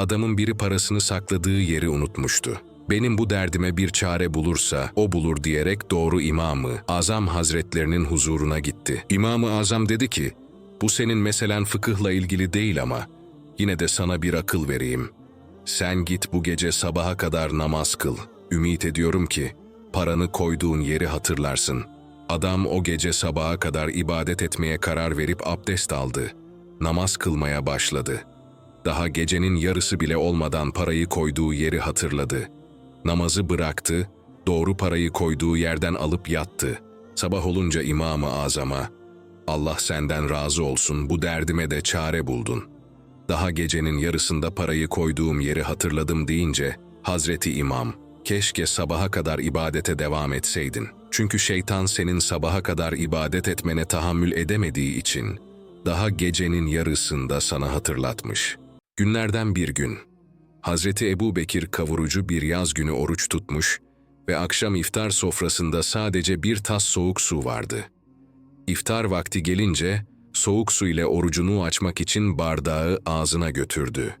adamın biri parasını sakladığı yeri unutmuştu. Benim bu derdime bir çare bulursa o bulur diyerek doğru imamı Azam Hazretlerinin huzuruna gitti. İmamı Azam dedi ki, bu senin meselen fıkıhla ilgili değil ama yine de sana bir akıl vereyim. Sen git bu gece sabaha kadar namaz kıl. Ümit ediyorum ki paranı koyduğun yeri hatırlarsın. Adam o gece sabaha kadar ibadet etmeye karar verip abdest aldı. Namaz kılmaya başladı. Daha gecenin yarısı bile olmadan parayı koyduğu yeri hatırladı. Namazı bıraktı, doğru parayı koyduğu yerden alıp yattı. Sabah olunca İmam-ı Azam'a, Allah senden razı olsun bu derdime de çare buldun. Daha gecenin yarısında parayı koyduğum yeri hatırladım deyince, Hazreti İmam, keşke sabaha kadar ibadete devam etseydin. Çünkü şeytan senin sabaha kadar ibadet etmene tahammül edemediği için, daha gecenin yarısında sana hatırlatmış. Günlerden bir gün, Hazreti Ebu Bekir kavurucu bir yaz günü oruç tutmuş ve akşam iftar sofrasında sadece bir tas soğuk su vardı. İftar vakti gelince soğuk su ile orucunu açmak için bardağı ağzına götürdü.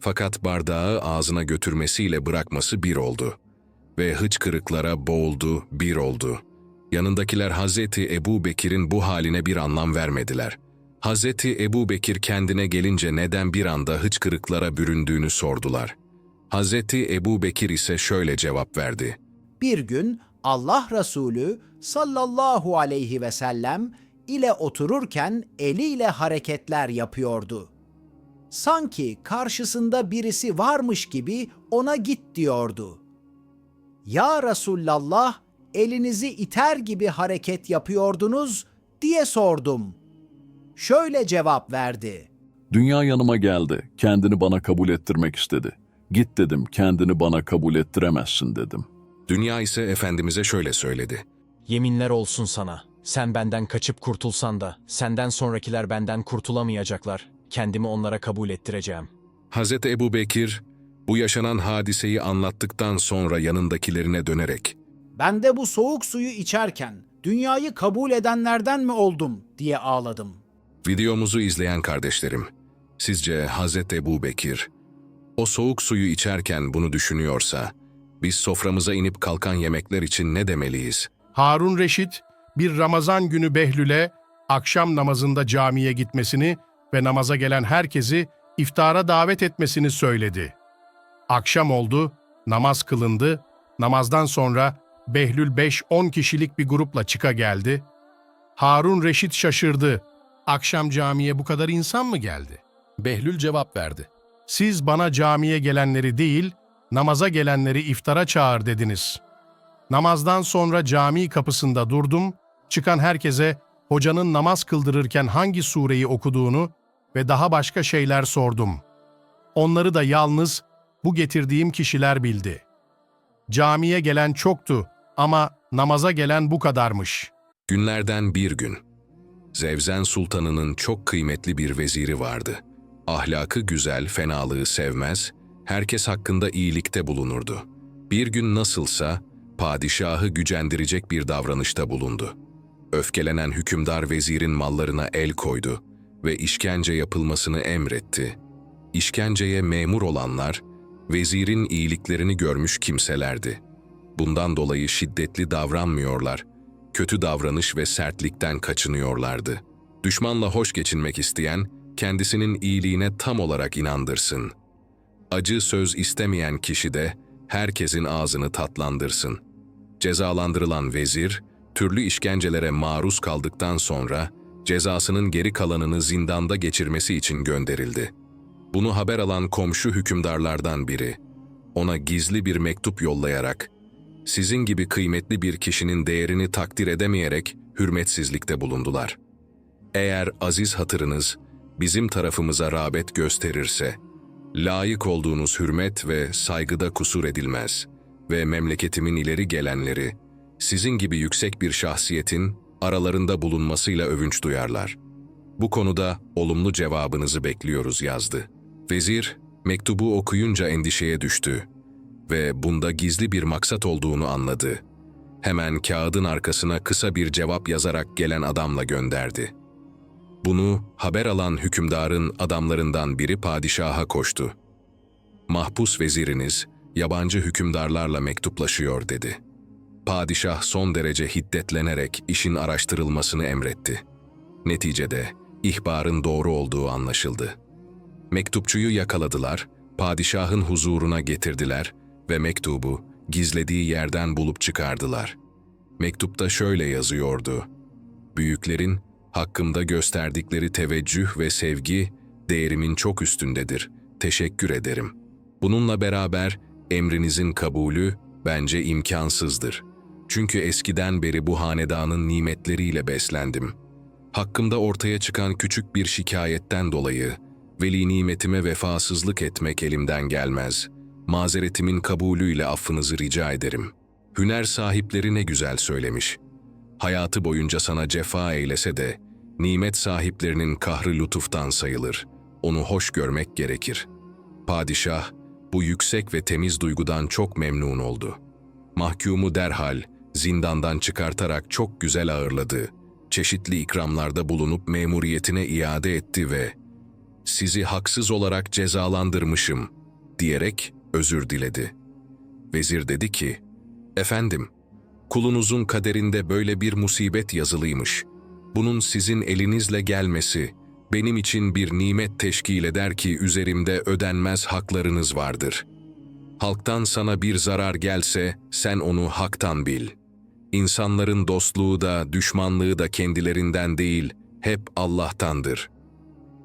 Fakat bardağı ağzına götürmesiyle bırakması bir oldu ve hıçkırıklara boğuldu, bir oldu. Yanındakiler Hazreti Ebu Bekir'in bu haline bir anlam vermediler. Hazreti Ebu Bekir kendine gelince neden bir anda hıçkırıklara büründüğünü sordular. Hazreti Ebu Bekir ise şöyle cevap verdi. Bir gün Allah Resulü sallallahu aleyhi ve sellem ile otururken eliyle hareketler yapıyordu. Sanki karşısında birisi varmış gibi ona git diyordu. Ya Resulallah elinizi iter gibi hareket yapıyordunuz diye sordum. Şöyle cevap verdi. Dünya yanıma geldi, kendini bana kabul ettirmek istedi. Git dedim, kendini bana kabul ettiremezsin dedim. Dünya ise Efendimiz'e şöyle söyledi. Yeminler olsun sana. Sen benden kaçıp kurtulsan da senden sonrakiler benden kurtulamayacaklar. Kendimi onlara kabul ettireceğim. Hazreti Ebu Bekir, bu yaşanan hadiseyi anlattıktan sonra yanındakilerine dönerek, Ben de bu soğuk suyu içerken dünyayı kabul edenlerden mi oldum diye ağladım. Videomuzu izleyen kardeşlerim, sizce Hazreti Ebu Bekir, o soğuk suyu içerken bunu düşünüyorsa, biz soframıza inip kalkan yemekler için ne demeliyiz? Harun Reşit bir Ramazan günü Behlül'e akşam namazında camiye gitmesini ve namaza gelen herkesi iftara davet etmesini söyledi. Akşam oldu, namaz kılındı. Namazdan sonra Behlül 5-10 kişilik bir grupla çıka geldi. Harun Reşit şaşırdı. Akşam camiye bu kadar insan mı geldi? Behlül cevap verdi. Siz bana camiye gelenleri değil, namaza gelenleri iftara çağır dediniz.'' Namazdan sonra cami kapısında durdum, çıkan herkese hocanın namaz kıldırırken hangi sureyi okuduğunu ve daha başka şeyler sordum. Onları da yalnız bu getirdiğim kişiler bildi. Camiye gelen çoktu ama namaza gelen bu kadarmış. Günlerden bir gün, Zevzen Sultanı'nın çok kıymetli bir veziri vardı. Ahlakı güzel, fenalığı sevmez, herkes hakkında iyilikte bulunurdu. Bir gün nasılsa, padişahı gücendirecek bir davranışta bulundu. Öfkelenen hükümdar vezirin mallarına el koydu ve işkence yapılmasını emretti. İşkenceye memur olanlar, vezirin iyiliklerini görmüş kimselerdi. Bundan dolayı şiddetli davranmıyorlar, kötü davranış ve sertlikten kaçınıyorlardı. Düşmanla hoş geçinmek isteyen, kendisinin iyiliğine tam olarak inandırsın. Acı söz istemeyen kişi de herkesin ağzını tatlandırsın. Cezalandırılan vezir, türlü işkencelere maruz kaldıktan sonra cezasının geri kalanını zindanda geçirmesi için gönderildi. Bunu haber alan komşu hükümdarlardan biri, ona gizli bir mektup yollayarak, sizin gibi kıymetli bir kişinin değerini takdir edemeyerek hürmetsizlikte bulundular. Eğer aziz hatırınız bizim tarafımıza rağbet gösterirse, layık olduğunuz hürmet ve saygıda kusur edilmez ve memleketimin ileri gelenleri, sizin gibi yüksek bir şahsiyetin aralarında bulunmasıyla övünç duyarlar. Bu konuda olumlu cevabınızı bekliyoruz yazdı. Vezir, mektubu okuyunca endişeye düştü ve bunda gizli bir maksat olduğunu anladı. Hemen kağıdın arkasına kısa bir cevap yazarak gelen adamla gönderdi. Bunu haber alan hükümdarın adamlarından biri padişaha koştu. Mahpus veziriniz, yabancı hükümdarlarla mektuplaşıyor dedi. Padişah son derece hiddetlenerek işin araştırılmasını emretti. Neticede ihbarın doğru olduğu anlaşıldı. Mektupçuyu yakaladılar, padişahın huzuruna getirdiler ve mektubu gizlediği yerden bulup çıkardılar. Mektupta şöyle yazıyordu. Büyüklerin hakkımda gösterdikleri teveccüh ve sevgi değerimin çok üstündedir. Teşekkür ederim. Bununla beraber emrinizin kabulü bence imkansızdır. Çünkü eskiden beri bu hanedanın nimetleriyle beslendim. Hakkımda ortaya çıkan küçük bir şikayetten dolayı veli nimetime vefasızlık etmek elimden gelmez. Mazeretimin kabulüyle affınızı rica ederim. Hüner sahipleri ne güzel söylemiş. Hayatı boyunca sana cefa eylese de, nimet sahiplerinin kahrı lütuftan sayılır. Onu hoş görmek gerekir. Padişah, bu yüksek ve temiz duygudan çok memnun oldu. Mahkumu derhal, zindandan çıkartarak çok güzel ağırladı. Çeşitli ikramlarda bulunup memuriyetine iade etti ve sizi haksız olarak cezalandırmışım diyerek özür diledi. Vezir dedi ki, efendim, kulunuzun kaderinde böyle bir musibet yazılıymış. Bunun sizin elinizle gelmesi benim için bir nimet teşkil eder ki üzerimde ödenmez haklarınız vardır. Halktan sana bir zarar gelse sen onu haktan bil. İnsanların dostluğu da düşmanlığı da kendilerinden değil, hep Allah'tandır.''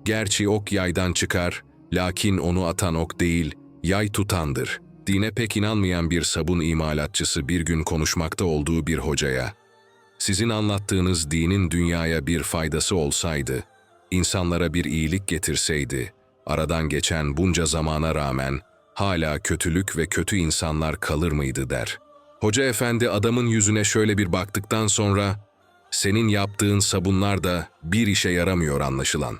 Gerçi ok yaydan çıkar, lakin onu atan ok değil, yay tutandır. Dine pek inanmayan bir sabun imalatçısı bir gün konuşmakta olduğu bir hocaya, sizin anlattığınız dinin dünyaya bir faydası olsaydı, insanlara bir iyilik getirseydi, aradan geçen bunca zamana rağmen hala kötülük ve kötü insanlar kalır mıydı der. Hoca efendi adamın yüzüne şöyle bir baktıktan sonra, senin yaptığın sabunlar da bir işe yaramıyor anlaşılan.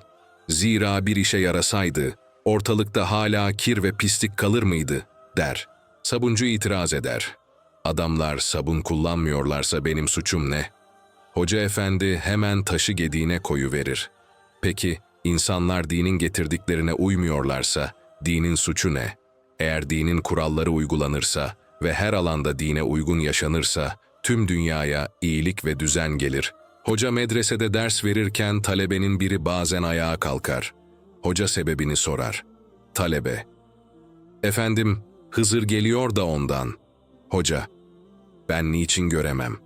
Zira bir işe yarasaydı, ortalıkta hala kir ve pislik kalır mıydı, der. Sabuncu itiraz eder. Adamlar sabun kullanmıyorlarsa benim suçum ne? Hoca efendi hemen taşı gediğine koyu verir. Peki, insanlar dinin getirdiklerine uymuyorlarsa, dinin suçu ne? Eğer dinin kuralları uygulanırsa ve her alanda dine uygun yaşanırsa, tüm dünyaya iyilik ve düzen gelir.'' Hoca medresede ders verirken talebenin biri bazen ayağa kalkar. Hoca sebebini sorar. Talebe. Efendim, Hızır geliyor da ondan. Hoca. Ben niçin göremem?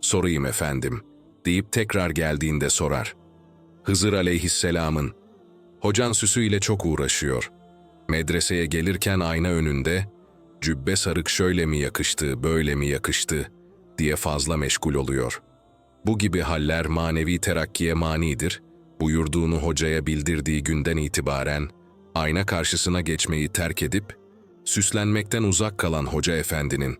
Sorayım efendim. Deyip tekrar geldiğinde sorar. Hızır aleyhisselamın. Hocan süsüyle çok uğraşıyor. Medreseye gelirken ayna önünde, cübbe sarık şöyle mi yakıştı, böyle mi yakıştı diye fazla meşgul oluyor.'' Bu gibi haller manevi terakkiye manidir, buyurduğunu hocaya bildirdiği günden itibaren ayna karşısına geçmeyi terk edip, süslenmekten uzak kalan hoca efendinin,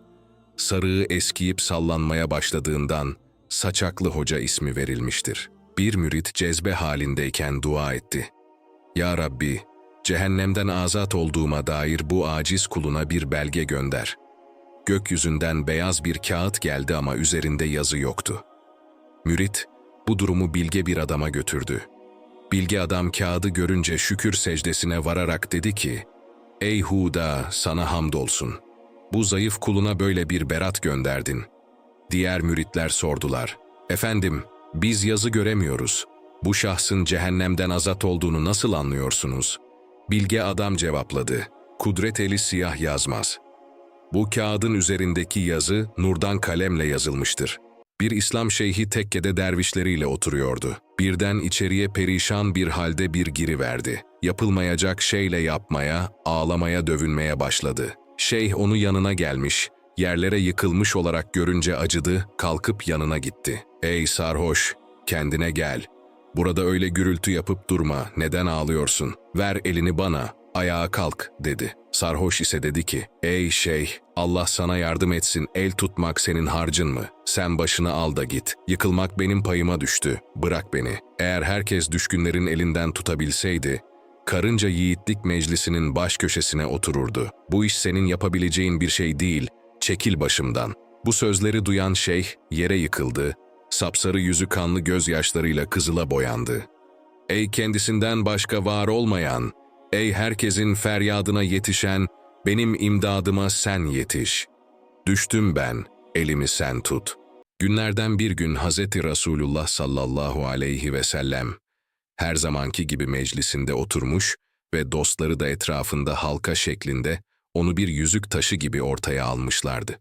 sarığı eskiyip sallanmaya başladığından Saçaklı Hoca ismi verilmiştir. Bir mürit cezbe halindeyken dua etti. Ya Rabbi, cehennemden azat olduğuma dair bu aciz kuluna bir belge gönder. Gökyüzünden beyaz bir kağıt geldi ama üzerinde yazı yoktu. Mürit, bu durumu bilge bir adama götürdü. Bilge adam kağıdı görünce şükür secdesine vararak dedi ki, Ey Huda, sana hamdolsun. Bu zayıf kuluna böyle bir berat gönderdin. Diğer müritler sordular. Efendim, biz yazı göremiyoruz. Bu şahsın cehennemden azat olduğunu nasıl anlıyorsunuz? Bilge adam cevapladı. Kudret eli siyah yazmaz. Bu kağıdın üzerindeki yazı nurdan kalemle yazılmıştır. Bir İslam şeyhi tekkede dervişleriyle oturuyordu. Birden içeriye perişan bir halde bir giri verdi. Yapılmayacak şeyle yapmaya, ağlamaya dövünmeye başladı. Şeyh onu yanına gelmiş, yerlere yıkılmış olarak görünce acıdı, kalkıp yanına gitti. ''Ey sarhoş, kendine gel. Burada öyle gürültü yapıp durma, neden ağlıyorsun? Ver elini bana, ayağa kalk.'' dedi. Sarhoş ise dedi ki, ''Ey şeyh, Allah sana yardım etsin, el tutmak senin harcın mı? Sen başını al da git. Yıkılmak benim payıma düştü, bırak beni. Eğer herkes düşkünlerin elinden tutabilseydi, karınca yiğitlik meclisinin baş köşesine otururdu. Bu iş senin yapabileceğin bir şey değil, çekil başımdan.'' Bu sözleri duyan şeyh yere yıkıldı, sapsarı yüzü kanlı gözyaşlarıyla kızıla boyandı. Ey kendisinden başka var olmayan, ey herkesin feryadına yetişen Benim imdadıma sen yetiş. Düştüm ben, elimi sen tut. Günlerden bir gün Hazreti Resulullah sallallahu aleyhi ve sellem her zamanki gibi meclisinde oturmuş ve dostları da etrafında halka şeklinde onu bir yüzük taşı gibi ortaya almışlardı.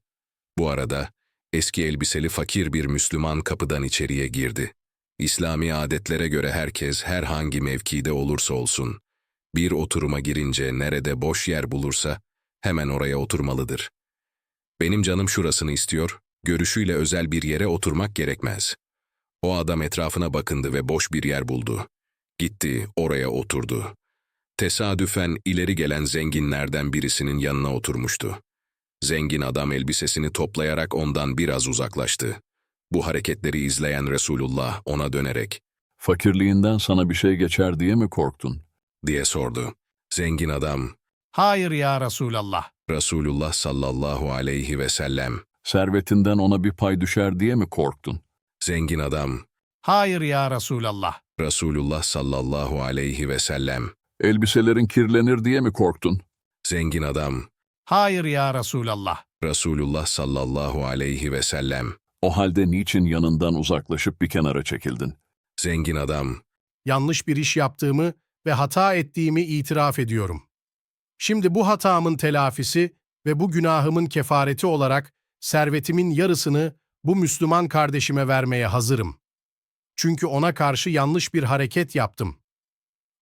Bu arada eski elbiseli fakir bir Müslüman kapıdan içeriye girdi. İslami adetlere göre herkes herhangi mevkide olursa olsun, bir oturuma girince nerede boş yer bulursa hemen oraya oturmalıdır. Benim canım şurasını istiyor, görüşüyle özel bir yere oturmak gerekmez. O adam etrafına bakındı ve boş bir yer buldu. Gitti, oraya oturdu. Tesadüfen ileri gelen zenginlerden birisinin yanına oturmuştu. Zengin adam elbisesini toplayarak ondan biraz uzaklaştı. Bu hareketleri izleyen Resulullah ona dönerek Fakirliğinden sana bir şey geçer diye mi korktun? Diye sordu. Zengin adam, Hayır ya Resulallah. Resulullah sallallahu aleyhi ve sellem, Servetinden ona bir pay düşer diye mi korktun? zengin adam, Hayır ya Resulallah. Resulullah sallallahu aleyhi ve sellem, Elbiselerin kirlenir diye mi korktun? zengin adam, Hayır ya Resulallah. Resulullah sallallahu aleyhi ve sellem, O halde niçin yanından uzaklaşıp bir kenara çekildin? zengin adam, Yanlış bir iş yaptığımı ve hata ettiğimi itiraf ediyorum. Şimdi bu hatamın telafisi ve bu günahımın kefareti olarak servetimin yarısını bu Müslüman kardeşime vermeye hazırım. Çünkü ona karşı yanlış bir hareket yaptım.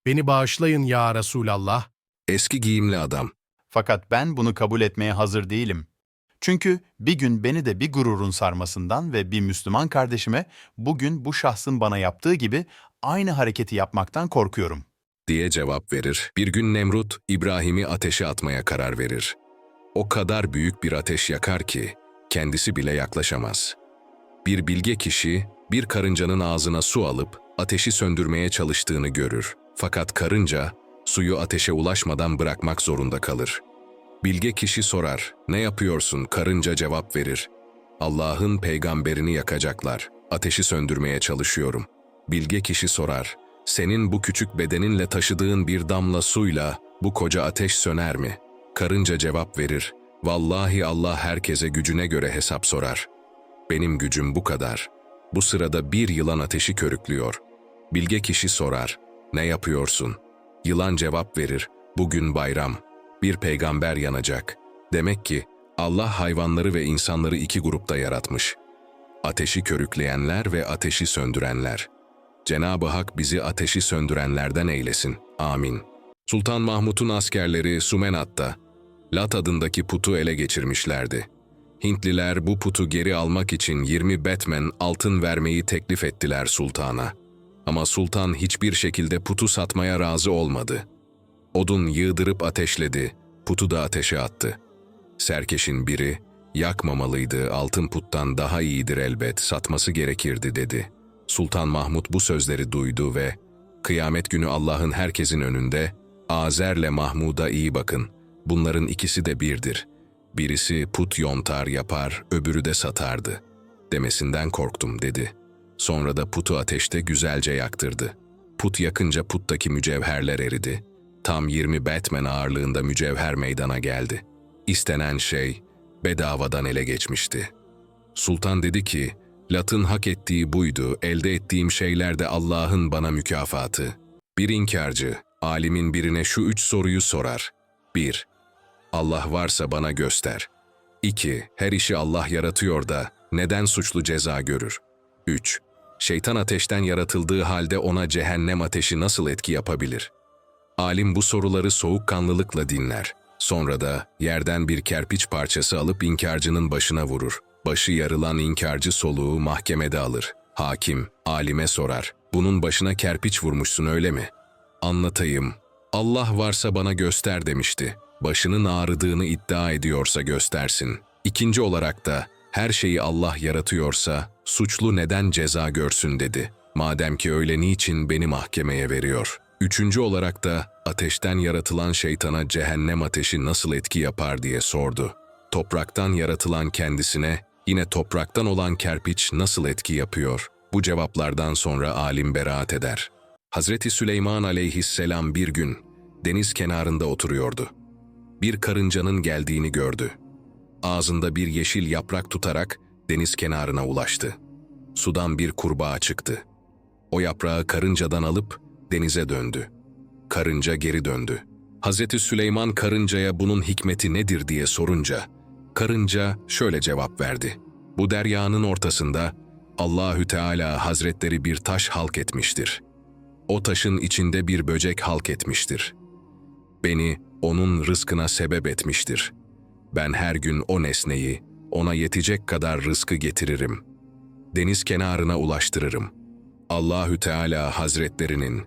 Beni bağışlayın ya Resulallah. eski giyimli adam, Fakat ben bunu kabul etmeye hazır değilim. Çünkü bir gün beni de bir gururun sarmasından ve bir Müslüman kardeşime bugün bu şahsın bana yaptığı gibi aynı hareketi yapmaktan korkuyorum. Diye cevap verir. Bir gün Nemrut, İbrahim'i ateşe atmaya karar verir. O kadar büyük bir ateş yakar ki, kendisi bile yaklaşamaz. Bir bilge kişi, bir karıncanın ağzına su alıp ateşi söndürmeye çalıştığını görür. Fakat karınca, suyu ateşe ulaşmadan bırakmak zorunda kalır. Bilge kişi sorar, ne yapıyorsun? Karınca cevap verir. Allah'ın peygamberini yakacaklar. Ateşi söndürmeye çalışıyorum. Bilge kişi sorar, senin bu küçük bedeninle taşıdığın bir damla suyla bu koca ateş söner mi? Karınca cevap verir, vallahi Allah herkese gücüne göre hesap sorar. Benim gücüm bu kadar. Bu sırada bir yılan ateşi körüklüyor. Bilge kişi sorar, ne yapıyorsun? Yılan cevap verir, bugün bayram. Bir peygamber yanacak. Demek ki Allah hayvanları ve insanları iki grupta yaratmış. Ateşi körükleyenler ve ateşi söndürenler. Cenab-ı Hak bizi ateşi söndürenlerden eylesin. Amin. Sultan Mahmut'un askerleri Sumenat'ta, Lat adındaki putu ele geçirmişlerdi. Hintliler bu putu geri almak için 20 Batman altın vermeyi teklif ettiler sultana. Ama sultan hiçbir şekilde putu satmaya razı olmadı. Odun yığdırıp ateşledi, putu da ateşe attı. Serkeşin biri, yakmamalıydı, altın puttan daha iyidir elbet, satması gerekirdi dedi. Sultan Mahmut bu sözleri duydu ve kıyamet günü Allah'ın herkesin önünde Azer'le Mahmud'a iyi bakın. Bunların ikisi de birdir. Birisi put yontar yapar, öbürü de satardı. Demesinden korktum dedi. Sonra da putu ateşte güzelce yaktırdı. Put yakınca puttaki mücevherler eridi. Tam 20 Batman ağırlığında mücevher meydana geldi. İstenen şey bedavadan ele geçmişti. Sultan dedi ki, Lat'ın hak ettiği buydu, elde ettiğim şeyler de Allah'ın bana mükafatı. Bir inkarcı, alimin birine şu üç soruyu sorar. 1. Allah varsa bana göster. 2. Her işi Allah yaratıyor da neden suçlu ceza görür? 3. Şeytan ateşten yaratıldığı halde ona cehennem ateşi nasıl etki yapabilir? Alim bu soruları soğukkanlılıkla dinler. Sonra da yerden bir kerpiç parçası alıp inkarcının başına vurur. Başı yarılan inkarcı soluğu mahkemede alır. Hakim, alime sorar. Bunun başına kerpiç vurmuşsun öyle mi? Anlatayım. Allah varsa bana göster demişti. Başının ağrıdığını iddia ediyorsa göstersin. İkinci olarak da her şeyi Allah yaratıyorsa suçlu neden ceza görsün dedi. Madem ki öyle niçin beni mahkemeye veriyor? Üçüncü olarak da ateşten yaratılan şeytana cehennem ateşi nasıl etki yapar diye sordu. Topraktan yaratılan kendisine yine topraktan olan kerpiç nasıl etki yapıyor? Bu cevaplardan sonra alim beraat eder. Hazreti Süleyman aleyhisselam bir gün deniz kenarında oturuyordu. bir karıncanın geldiğini gördü. Ağzında bir yeşil yaprak tutarak deniz kenarına ulaştı. Sudan bir kurbağa çıktı. O yaprağı karıncadan alıp denize döndü. Karınca geri döndü. Hazreti Süleyman karıncaya bunun hikmeti nedir diye sorunca, karınca şöyle cevap verdi. Bu deryanın ortasında Allahü Teala Hazretleri bir taş halk etmiştir. O taşın içinde bir böcek halk etmiştir. Beni onun rızkına sebep etmiştir. Ben her gün o nesneyi ona yetecek kadar rızkı getiririm. Deniz kenarına ulaştırırım. Allahü Teala Hazretlerinin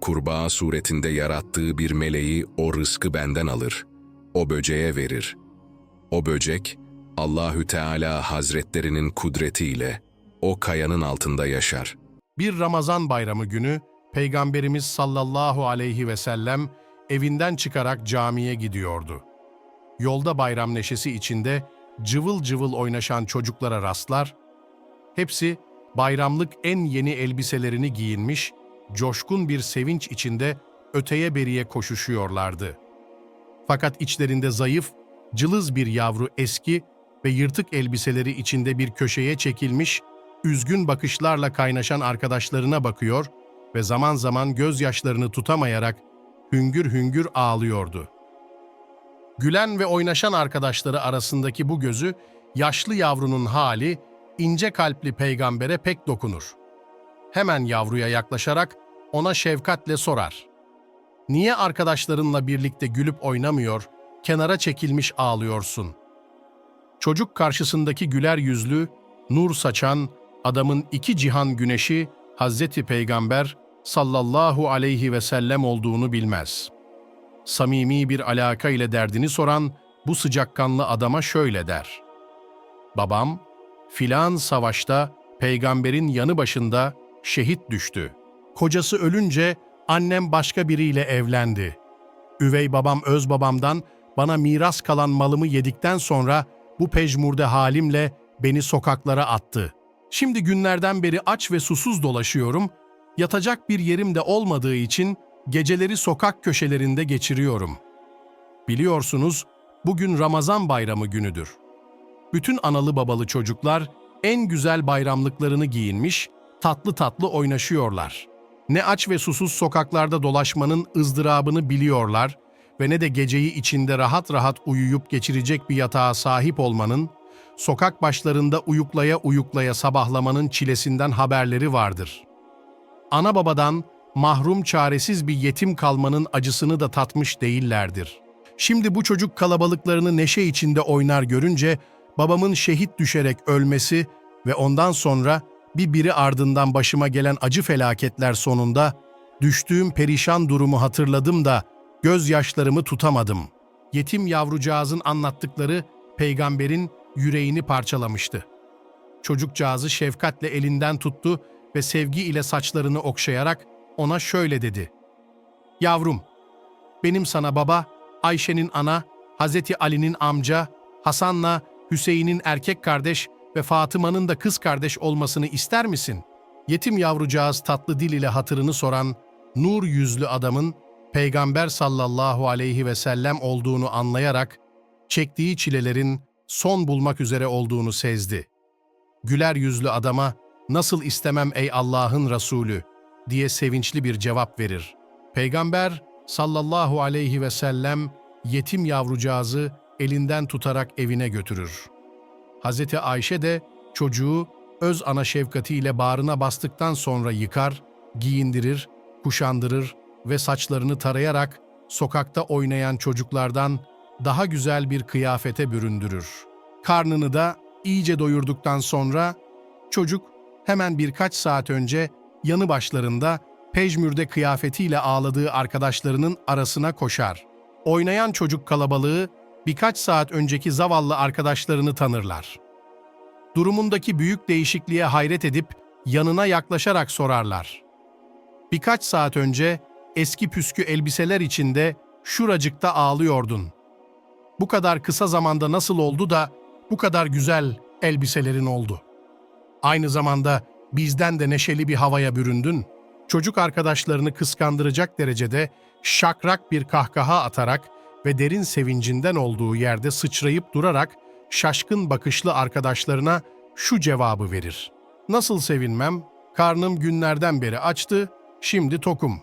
kurbağa suretinde yarattığı bir meleği o rızkı benden alır. O böceğe verir. O böcek Allahü Teala Hazretlerinin kudretiyle o kayanın altında yaşar. Bir Ramazan bayramı günü Peygamberimiz sallallahu aleyhi ve sellem evinden çıkarak camiye gidiyordu. Yolda bayram neşesi içinde cıvıl cıvıl oynaşan çocuklara rastlar, hepsi bayramlık en yeni elbiselerini giyinmiş, coşkun bir sevinç içinde öteye beriye koşuşuyorlardı. Fakat içlerinde zayıf, cılız bir yavru eski ve yırtık elbiseleri içinde bir köşeye çekilmiş, üzgün bakışlarla kaynaşan arkadaşlarına bakıyor ve zaman zaman gözyaşlarını tutamayarak hüngür hüngür ağlıyordu. Gülen ve oynaşan arkadaşları arasındaki bu gözü, yaşlı yavrunun hali, ince kalpli peygambere pek dokunur. Hemen yavruya yaklaşarak ona şefkatle sorar. Niye arkadaşlarınla birlikte gülüp oynamıyor, kenara çekilmiş ağlıyorsun? Çocuk karşısındaki güler yüzlü, nur saçan, adamın iki cihan güneşi Hazreti Peygamber sallallahu aleyhi ve sellem olduğunu bilmez. Samimi bir alaka ile derdini soran bu sıcakkanlı adama şöyle der. Babam, filan savaşta peygamberin yanı başında şehit düştü. Kocası ölünce annem başka biriyle evlendi. Üvey babam öz babamdan bana miras kalan malımı yedikten sonra bu pejmurde halimle beni sokaklara attı. Şimdi günlerden beri aç ve susuz dolaşıyorum. Yatacak bir yerim de olmadığı için geceleri sokak köşelerinde geçiriyorum. Biliyorsunuz bugün Ramazan bayramı günüdür. Bütün analı babalı çocuklar en güzel bayramlıklarını giyinmiş, tatlı tatlı oynaşıyorlar. Ne aç ve susuz sokaklarda dolaşmanın ızdırabını biliyorlar ve ne de geceyi içinde rahat rahat uyuyup geçirecek bir yatağa sahip olmanın, sokak başlarında uyuklaya uyuklaya sabahlamanın çilesinden haberleri vardır. Ana babadan mahrum çaresiz bir yetim kalmanın acısını da tatmış değillerdir. Şimdi bu çocuk kalabalıklarını neşe içinde oynar görünce babamın şehit düşerek ölmesi ve ondan sonra bir biri ardından başıma gelen acı felaketler sonunda düştüğüm perişan durumu hatırladım da gözyaşlarımı tutamadım. Yetim yavrucağızın anlattıkları peygamberin yüreğini parçalamıştı. Çocukcağızı şefkatle elinden tuttu ve sevgi ile saçlarını okşayarak ona şöyle dedi. Yavrum, benim sana baba, Ayşe'nin ana, Hazreti Ali'nin amca, Hasan'la Hüseyin'in erkek kardeş ve Fatıma'nın da kız kardeş olmasını ister misin? Yetim yavrucağız tatlı dil ile hatırını soran, nur yüzlü adamın Peygamber sallallahu aleyhi ve sellem olduğunu anlayarak, çektiği çilelerin son bulmak üzere olduğunu sezdi. Güler yüzlü adama, nasıl istemem ey Allah'ın Resulü diye sevinçli bir cevap verir. Peygamber sallallahu aleyhi ve sellem yetim yavrucağızı elinden tutarak evine götürür. Hazreti Ayşe de çocuğu öz ana şefkatiyle bağrına bastıktan sonra yıkar, giyindirir, kuşandırır ve saçlarını tarayarak sokakta oynayan çocuklardan daha güzel bir kıyafete büründürür. Karnını da iyice doyurduktan sonra çocuk hemen birkaç saat önce yanı başlarında pejmürde kıyafetiyle ağladığı arkadaşlarının arasına koşar. Oynayan çocuk kalabalığı birkaç saat önceki zavallı arkadaşlarını tanırlar. Durumundaki büyük değişikliğe hayret edip yanına yaklaşarak sorarlar. Birkaç saat önce eski püskü elbiseler içinde şuracıkta ağlıyordun. Bu kadar kısa zamanda nasıl oldu da bu kadar güzel elbiselerin oldu? Aynı zamanda bizden de neşeli bir havaya büründün. Çocuk arkadaşlarını kıskandıracak derecede şakrak bir kahkaha atarak ve derin sevincinden olduğu yerde sıçrayıp durarak şaşkın bakışlı arkadaşlarına şu cevabı verir. Nasıl sevinmem? Karnım günlerden beri açtı, şimdi tokum.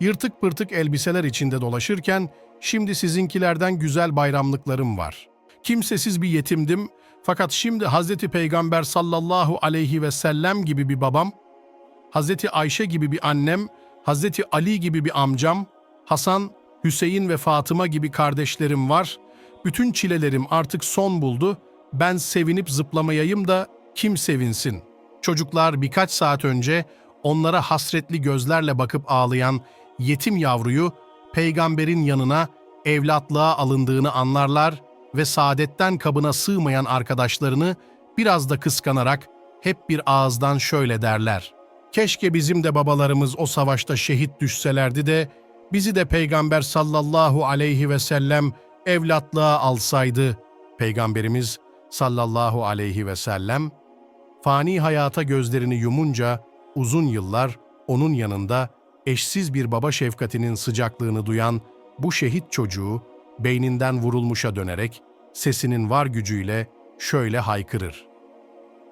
Yırtık pırtık elbiseler içinde dolaşırken şimdi sizinkilerden güzel bayramlıklarım var. Kimsesiz bir yetimdim fakat şimdi Hazreti Peygamber sallallahu aleyhi ve sellem gibi bir babam, Hazreti Ayşe gibi bir annem, Hazreti Ali gibi bir amcam, Hasan, Hüseyin ve Fatıma gibi kardeşlerim var. Bütün çilelerim artık son buldu. Ben sevinip zıplamayayım da kim sevinsin? Çocuklar birkaç saat önce onlara hasretli gözlerle bakıp ağlayan yetim yavruyu peygamberin yanına evlatlığa alındığını anlarlar ve saadetten kabına sığmayan arkadaşlarını biraz da kıskanarak hep bir ağızdan şöyle derler. Keşke bizim de babalarımız o savaşta şehit düşselerdi de bizi de Peygamber sallallahu aleyhi ve sellem evlatlığa alsaydı. Peygamberimiz sallallahu aleyhi ve sellem fani hayata gözlerini yumunca uzun yıllar onun yanında eşsiz bir baba şefkatinin sıcaklığını duyan bu şehit çocuğu beyninden vurulmuşa dönerek sesinin var gücüyle şöyle haykırır.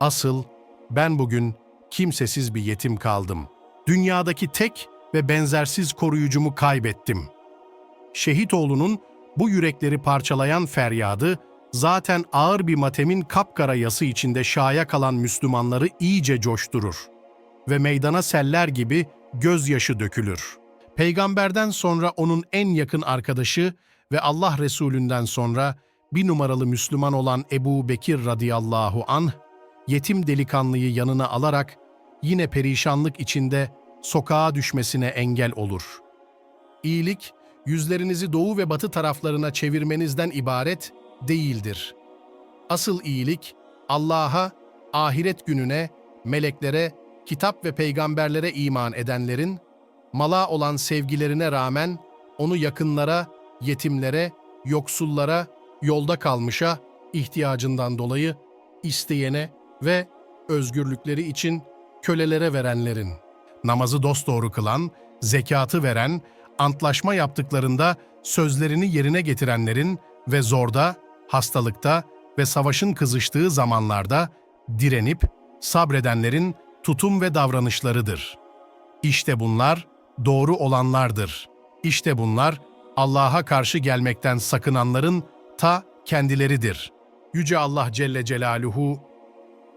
Asıl ben bugün kimsesiz bir yetim kaldım. Dünyadaki tek ve benzersiz koruyucumu kaybettim. Şehit oğlunun bu yürekleri parçalayan feryadı zaten ağır bir matemin kapkara yası içinde şaya kalan Müslümanları iyice coşturur ve meydana seller gibi gözyaşı dökülür. Peygamberden sonra onun en yakın arkadaşı ve Allah Resulünden sonra bir numaralı Müslüman olan Ebu Bekir radıyallahu anh, yetim delikanlıyı yanına alarak yine perişanlık içinde sokağa düşmesine engel olur. İyilik, yüzlerinizi doğu ve batı taraflarına çevirmenizden ibaret değildir. Asıl iyilik, Allah'a, ahiret gününe, meleklere, kitap ve peygamberlere iman edenlerin, mala olan sevgilerine rağmen onu yakınlara, yetimlere, yoksullara, yolda kalmışa, ihtiyacından dolayı isteyene ve özgürlükleri için kölelere verenlerin, namazı dosdoğru kılan, zekatı veren, antlaşma yaptıklarında sözlerini yerine getirenlerin ve zorda, hastalıkta ve savaşın kızıştığı zamanlarda direnip sabredenlerin tutum ve davranışlarıdır. İşte bunlar doğru olanlardır. İşte bunlar Allah'a karşı gelmekten sakınanların ta kendileridir. Yüce Allah Celle Celaluhu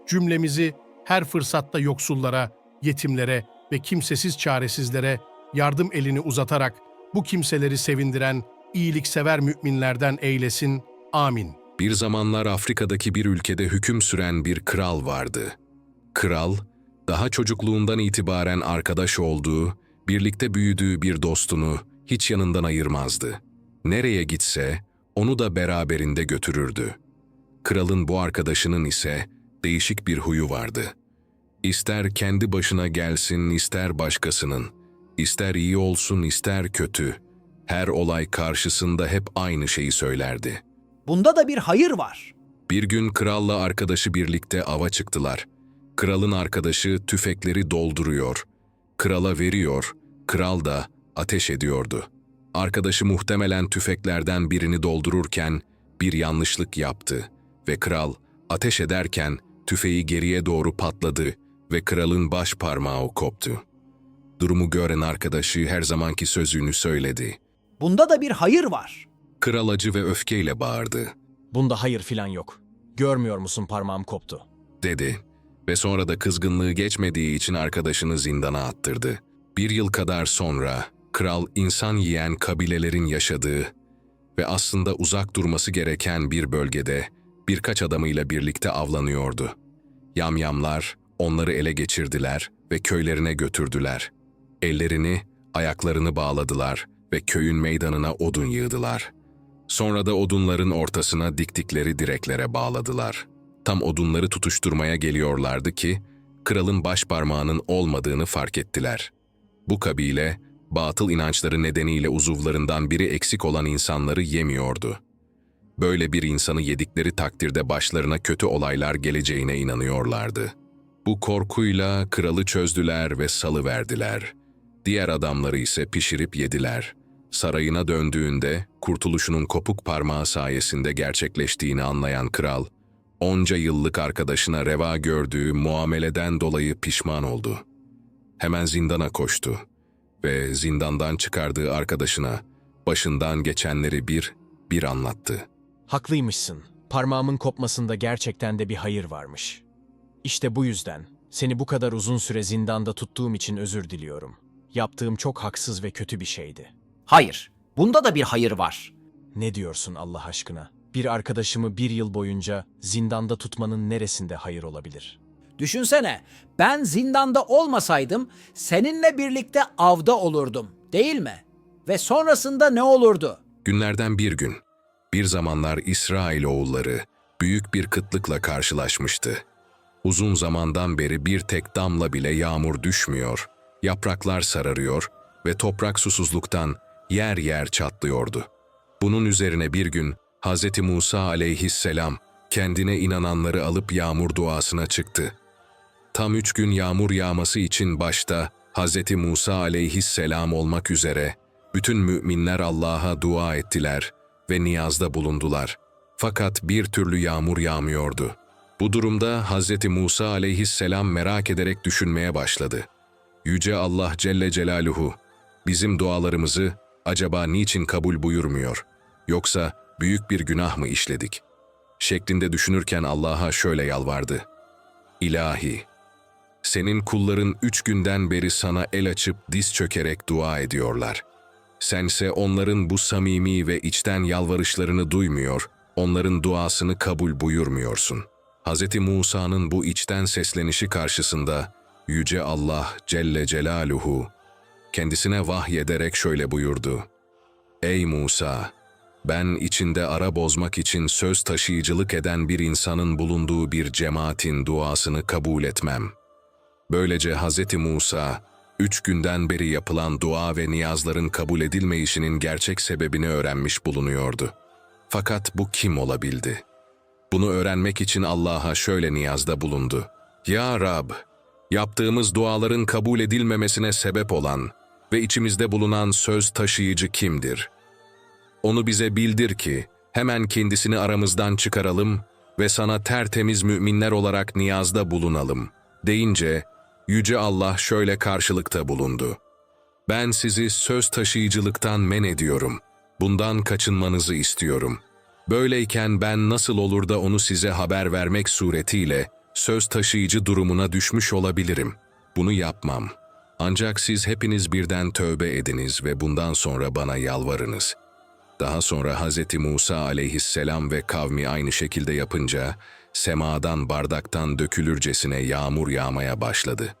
cümlemizi her fırsatta yoksullara, yetimlere ve kimsesiz çaresizlere yardım elini uzatarak bu kimseleri sevindiren, iyiliksever müminlerden eylesin. Amin. Bir zamanlar Afrika'daki bir ülkede hüküm süren bir kral vardı. Kral, daha çocukluğundan itibaren arkadaş olduğu, birlikte büyüdüğü bir dostunu hiç yanından ayırmazdı. Nereye gitse onu da beraberinde götürürdü. Kralın bu arkadaşının ise değişik bir huyu vardı. İster kendi başına gelsin, ister başkasının, ister iyi olsun, ister kötü, her olay karşısında hep aynı şeyi söylerdi.'' Bunda da bir hayır var. Bir gün kralla arkadaşı birlikte ava çıktılar. Kralın arkadaşı tüfekleri dolduruyor. Krala veriyor, kral da ateş ediyordu. Arkadaşı muhtemelen tüfeklerden birini doldururken bir yanlışlık yaptı ve kral ateş ederken tüfeği geriye doğru patladı ve kralın baş parmağı koptu. Durumu gören arkadaşı her zamanki sözünü söyledi. Bunda da bir hayır var. Kral acı ve öfkeyle bağırdı. Bunda hayır filan yok. Görmüyor musun parmağım koptu. dedi ve sonra da kızgınlığı geçmediği için arkadaşını zindana attırdı. Bir yıl kadar sonra kral insan yiyen kabilelerin yaşadığı ve aslında uzak durması gereken bir bölgede birkaç adamıyla birlikte avlanıyordu. Yamyamlar onları ele geçirdiler ve köylerine götürdüler. Ellerini, ayaklarını bağladılar ve köyün meydanına odun yığdılar. Sonra da odunların ortasına diktikleri direklere bağladılar. Tam odunları tutuşturmaya geliyorlardı ki, kralın baş parmağının olmadığını fark ettiler. Bu kabile, batıl inançları nedeniyle uzuvlarından biri eksik olan insanları yemiyordu. Böyle bir insanı yedikleri takdirde başlarına kötü olaylar geleceğine inanıyorlardı. Bu korkuyla kralı çözdüler ve salıverdiler. Diğer adamları ise pişirip yediler. Sarayına döndüğünde kurtuluşunun kopuk parmağı sayesinde gerçekleştiğini anlayan kral, onca yıllık arkadaşına reva gördüğü muameleden dolayı pişman oldu. Hemen zindana koştu ve zindandan çıkardığı arkadaşına başından geçenleri bir bir anlattı. Haklıymışsın. Parmağımın kopmasında gerçekten de bir hayır varmış. İşte bu yüzden seni bu kadar uzun süre zindanda tuttuğum için özür diliyorum. Yaptığım çok haksız ve kötü bir şeydi. Hayır, bunda da bir hayır var. Ne diyorsun Allah aşkına? Bir arkadaşımı bir yıl boyunca zindanda tutmanın neresinde hayır olabilir? Düşünsene, ben zindanda olmasaydım seninle birlikte avda olurdum, değil mi? Ve sonrasında ne olurdu? Günlerden bir gün, bir zamanlar İsrail oğulları büyük bir kıtlıkla karşılaşmıştı. Uzun zamandan beri bir tek damla bile yağmur düşmüyor, yapraklar sararıyor ve toprak susuzluktan yer yer çatlıyordu. Bunun üzerine bir gün Hz. Musa aleyhisselam kendine inananları alıp yağmur duasına çıktı. Tam üç gün yağmur yağması için başta Hz. Musa aleyhisselam olmak üzere bütün müminler Allah'a dua ettiler ve niyazda bulundular. Fakat bir türlü yağmur yağmıyordu. Bu durumda Hz. Musa aleyhisselam merak ederek düşünmeye başladı. Yüce Allah Celle Celaluhu bizim dualarımızı acaba niçin kabul buyurmuyor? Yoksa büyük bir günah mı işledik? Şeklinde düşünürken Allah'a şöyle yalvardı. İlahi, senin kulların üç günden beri sana el açıp diz çökerek dua ediyorlar. Sense onların bu samimi ve içten yalvarışlarını duymuyor, onların duasını kabul buyurmuyorsun. Hz. Musa'nın bu içten seslenişi karşısında Yüce Allah Celle Celaluhu kendisine vahyederek şöyle buyurdu. Ey Musa! Ben içinde ara bozmak için söz taşıyıcılık eden bir insanın bulunduğu bir cemaatin duasını kabul etmem.'' Böylece Hz. Musa, üç günden beri yapılan dua ve niyazların kabul edilmeyişinin gerçek sebebini öğrenmiş bulunuyordu. Fakat bu kim olabildi? Bunu öğrenmek için Allah'a şöyle niyazda bulundu. Ya Rab, yaptığımız duaların kabul edilmemesine sebep olan ve içimizde bulunan söz taşıyıcı kimdir? Onu bize bildir ki hemen kendisini aramızdan çıkaralım ve sana tertemiz müminler olarak niyazda bulunalım. Deyince Yüce Allah şöyle karşılıkta bulundu. Ben sizi söz taşıyıcılıktan men ediyorum. Bundan kaçınmanızı istiyorum. Böyleyken ben nasıl olur da onu size haber vermek suretiyle söz taşıyıcı durumuna düşmüş olabilirim. Bunu yapmam. Ancak siz hepiniz birden tövbe ediniz ve bundan sonra bana yalvarınız. Daha sonra Hz. Musa aleyhisselam ve kavmi aynı şekilde yapınca, semadan bardaktan dökülürcesine yağmur yağmaya başladı.